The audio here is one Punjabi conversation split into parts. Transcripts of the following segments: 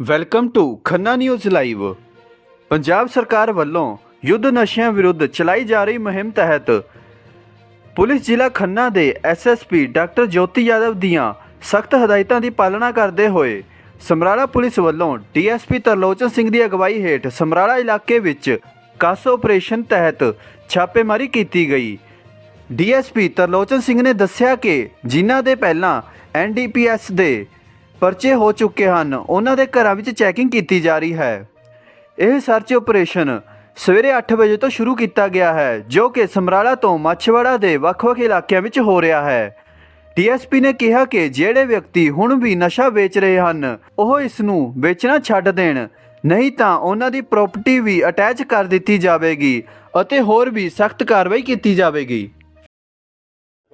Welcome to Khanna news live Punjab ਸਰਕਾਰ ਵੱਲੋਂ ਯੁੱਧ ਨਸ਼ਿਆਂ ਵਿਰੁੱਧ ਚਲਾਈ ਜਾ ਰਹੀ ਮੁਹਿੰਮ ਤਹਿਤ ਪੁਲਿਸ ਜ਼ਿਲ੍ਹਾ ਖੰਨਾ ਦੇ ਐਸਐਸਪੀ ਡਾਕਟਰ ਜੋਤੀ ਯਾਦਵ ਦੀਆਂ ਸਖਤ ਹਦਾਇਤਾਂ ਦੀ ਪਾਲਣਾ ਕਰਦੇ ਹੋਏ ਸਮਰਾਲਾ ਪੁਲਿਸ ਵੱਲੋਂ ਡੀਐਸਪੀ ਤਰਲੋਚਨ ਸਿੰਘ ਦੀ ਅਗਵਾਈ ਹੇਠ ਸਮਰਾਲਾ ਇਲਾਕੇ ਵਿੱਚ ਕਾਸ ਆਪਰੇਸ਼ਨ ਤਹਿਤ ਛਾਪੇਮਾਰੀ ਕੀਤੀ ਗਈ। ਡੀਐਸਪੀ ਤਰਲੋਚਨ ਸਿੰਘ ਨੇ ਦੱਸਿਆ ਕਿ ਜਿਨ੍ਹਾਂ ਦੇ ਪਹਿਲਾਂ ਐਨਡੀਪੀਐਸ ਦੇ ਪਰਚੇ ਹੋ ਚੁੱਕੇ ਹਨ। ਉਹਨਾਂ ਦੇ ਘਰਾਂ ਵਿੱਚ ਚੈਕਿੰਗ ਕੀਤੀ ਜਾ ਰਹੀ ਹੈ। ਇਹ ਸਰਚ ਆਪਰੇਸ਼ਨ ਸਵੇਰੇ 8 ਵਜੇ ਤੋਂ ਸ਼ੁਰੂ ਕੀਤਾ ਗਿਆ ਹੈ, ਜੋ ਕਿ ਸਮਰਾਲਾ ਤੋਂ ਮੱਛਵਾੜਾ ਦੇ ਵੱਖ-ਵੱਖ ਇਲਾਕਿਆਂ ਵਿੱਚ ਹੋ ਰਿਹਾ ਹੈ। ਡੀਐਸਪੀ ਨੇ ਕਿਹਾ ਕਿ ਜਿਹੜੇ ਵਿਅਕਤੀ ਹੁਣ ਵੀ ਨਸ਼ਾ ਵੇਚ ਰਹੇ ਹਨ, ਉਹ ਇਸ ਨੂੰ ਵੇਚਣਾ ਛੱਡ ਦੇਣ। ਨਹੀਂ ਤਾਂ ਉਹਨਾਂ ਦੀ ਪ੍ਰਾਪਰਟੀ ਵੀ ਅਟੈਚ ਕਰ ਦਿੱਤੀ ਜਾਵੇਗੀ ਅਤੇ ਹੋਰ ਵੀ ਸਖਤ ਕਾਰਵਾਈ ਕੀਤੀ ਜਾਵੇਗੀ।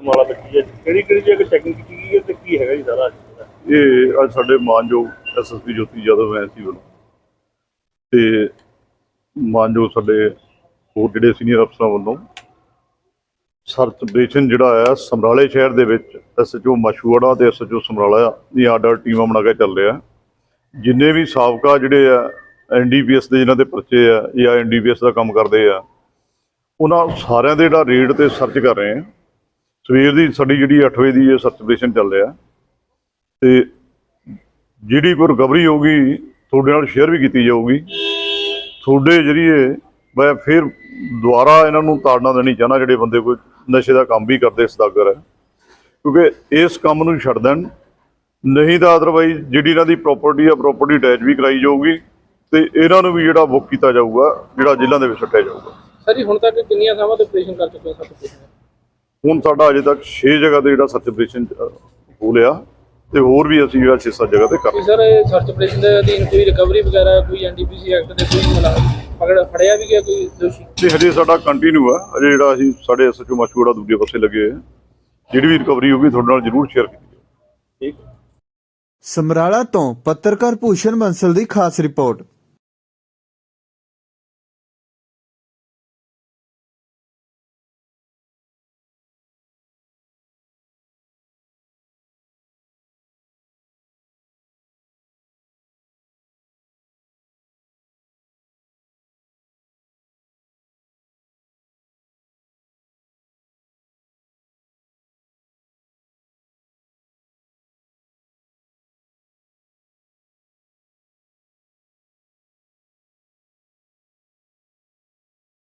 ਮਾਲਾ ਬੱਚੀ ਕਿਹੜੀ ਕਿਹੜੀ ਜਗ੍ਹਾ ਚੈਕਿੰਗ ਕੀਤੀ ਗਈ ਹੈ ਤੇ ਕੀ ਹੈਗਾ ਜੀ ਸਾਰਾ ਇਹ ਅੱਜ ਸਾਡੇ ਮਾਨਯੋਗ ਐਸਐਸਪੀ ਜੋਤੀ ਯਾਦਵ ਐਸੀ ਵੱਲੋਂ। ਤੇ ਮਾਨਯੋਗ ਸਾਡੇ ਹੋਰ ਜਿਹੜੇ ਸੀਨੀਅਰ ਅਫਸਰਾਂ ਵੱਲੋਂ ਸਰਚ ਆਪਰੇਸ਼ਨ ਜਿਹੜਾ ਆ, ਸਮਰਾਲੇ ਸ਼ਹਿਰ ਦੇ ਵਿੱਚ ਐਸਐਚਓ ਮਸ਼ੂੜਾ ਤੇ ਐਸਐਚਓ ਸਮਰਾਲਾ ਦੀਆਂ ਆਰਡਰ ਟੀਮਾਂ ਬਣਾ ਕੇ ਚੱਲ ਰਿਹਾ। ਜਿੰਨੇ ਵੀ ਸਾਬਕਾ ਜਿਹੜੇ ਆ ਐਨਡੀਪੀਐਸ ਦੇ ਜਿਨ੍ਹਾਂ ਦੇ ਪਰਚੇ ਆ ਜਾਂ ਐਨਡੀਪੀਐਸ ਦਾ ਕੰਮ ਕਰਦੇ ਆ, ਉਹਨਾਂ ਸਾਰਿਆਂ ਦੇ ਜਿਹੜਾ ਰੇਡ ਤੇ ਸਰਚ ਕਰ ਰਹੇ ਆ। ਸਵੇਰ ਦੀ ਸਾਡੀ ਜਿਹੜੀ 8 ਵਜੇ ਦੀ ਇਹ ਸਰਚ ਆਪਰੇਸ਼ਨ ਚੱਲ ਰਿਹਾ। ਤੇ ਜਿਹੜੀ ਕੋਈ ਰਿਕਵਰੀ ਹੋਊਗੀ ਤੁਹਾਡੇ ਨਾਲ ਸ਼ੇਅਰ ਵੀ ਕੀਤੀ ਜਾਊਗੀ। ਤੁਹਾਡੇ ਜਰੀਏ ਮੈਂ ਫਿਰ ਦੁਬਾਰਾ ਇਹਨਾਂ ਨੂੰ ਤਾੜਨਾ ਦੇਣੀ ਚਾਹਨਾ ਜਿਹੜੇ ਬੰਦੇ ਕੋਈ ਨਸ਼ੇ ਦਾ ਕੰਮ ਵੀ ਕਰਦੇ ਸਦਾਗਰ ਹੈ। ਕਿਉਂਕਿ ਇਸ ਕੰਮ ਨੂੰ ਛੱਡ ਦੇਣ ਨਹੀਂ ਤਾਂ ਅਦਰਵਾਈਜ਼ ਜਿਹੜੀ ਇਹਨਾਂ ਦੀ ਪ੍ਰਾਪਰਟੀ ਆ ਪ੍ਰਾਪਰਟੀ ਅਟੈਚ ਵੀ ਕਰਾਈ ਜਾਊਗੀ ਤੇ ਇਹਨਾਂ ਨੂੰ ਵੀ ਜਿਹੜਾ ਬੁੱਕ ਕੀਤਾ ਜਾਊਗਾ ਜਿਹੜਾ ਜੇਲ੍ਹਾਂ ਦੇ ਵਿੱਚ ਸੱਟਿਆ ਜਾਊਗਾ। ਸਰ ਜੀ ਹੁਣ ਤੱਕ ਕਿੰਨੀਆਂ ਥਾਵਾਂ ਤੇ ਆਪਰੇਸ਼ਨ ਕਰ ਚੁੱਕੇ ਹੋ ਕੁਝ ਹੁਣ ਸਾਡਾ ਅਜੇ ਤੱਕ 6 ਜਗ੍ਹਾ ਤੇ ਜਿਹੜਾ ਸਰਚ ਆਪਰੇਸ਼ਨ ਹੋ ਲਿਆ। ਤੇ ਹੋਰ ਵੀ ਅਸੀਂ ਜਿਹੜਾ 6-7 ਜਗ੍ਹਾ ਤੇ ਕਰ ਸਰ ਇਹ ਸਰਚ ਆਪਰੇਸ਼ਨ ਦੇ ਅਧੀਨ ਕੋਈ ਰਿਕਵਰੀ ਵਗੈਰਾ ਕੋਈ ਐਨਡੀਪੀਸੀ ਐਕਟ ਦੇ ਕੋਈ ਮੁਲਾਜ਼ਮ ਪਕੜ ਫੜਿਆ ਵੀ ਗਿਆ ਕੋਈ ਦੋਸ਼ੀ? ਤੇ ਹਜੇ ਸਾਡਾ ਕੰਟੀਨਿਊ ਆ। ਅਜੇ ਜਿਹੜਾ ਅਸੀਂ ਸਾਡੇ ਐਸਐਚਓ ਮਸ਼ਹੂਰਾ ਦੂਜੇ ਪਾਸੇ ਲੱਗੇ ਹੋਏ ਆ। ਜਿਹੜੀ ਵੀ ਰਿਕਵਰੀ ਹੋਊਗੀ ਤੁਹਾਡੇ ਨਾਲ ਜ਼ਰੂਰ ਸ਼ੇਅਰ ਕੀਤੀ ਜਾਊਗੀ ਸਮਰਾਲਾ ਤੋਂ ਪੱਤਰਕਾਰ ਭੂਸ਼ਣ ਬੰਸਲ ਦੀ ਖਾਸ ਰਿਪੋਰਟ।